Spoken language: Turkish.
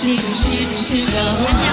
Şir şir şir